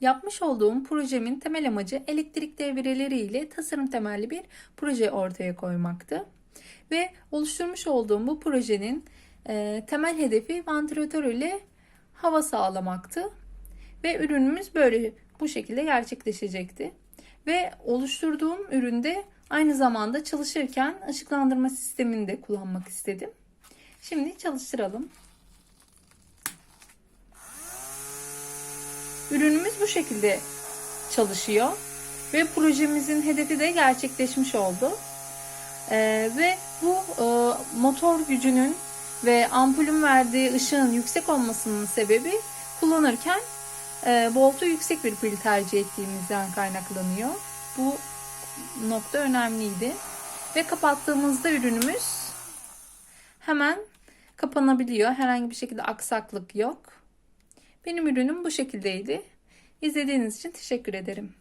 Yapmış olduğum projemin temel amacı elektrik devreleri ile tasarım temelli bir proje ortaya koymaktı. Ve oluşturmuş olduğum bu projenin e, temel hedefi vantilatör ile hava sağlamaktı. Ve ürünümüz böyle bu şekilde gerçekleşecekti. Ve oluşturduğum üründe aynı zamanda çalışırken ışıklandırma sistemini de kullanmak istedim. Şimdi çalıştıralım. Ürünümüz bu şekilde çalışıyor ve projemizin hedefi de gerçekleşmiş oldu. Ee, ve bu e, motor gücünün ve ampulün verdiği ışığın yüksek olmasının sebebi kullanırken e, voltu yüksek bir pil tercih ettiğimizden kaynaklanıyor. Bu nokta önemliydi. Ve kapattığımızda ürünümüz hemen kapanabiliyor. Herhangi bir şekilde aksaklık yok. Benim ürünüm bu şekildeydi. İzlediğiniz için teşekkür ederim.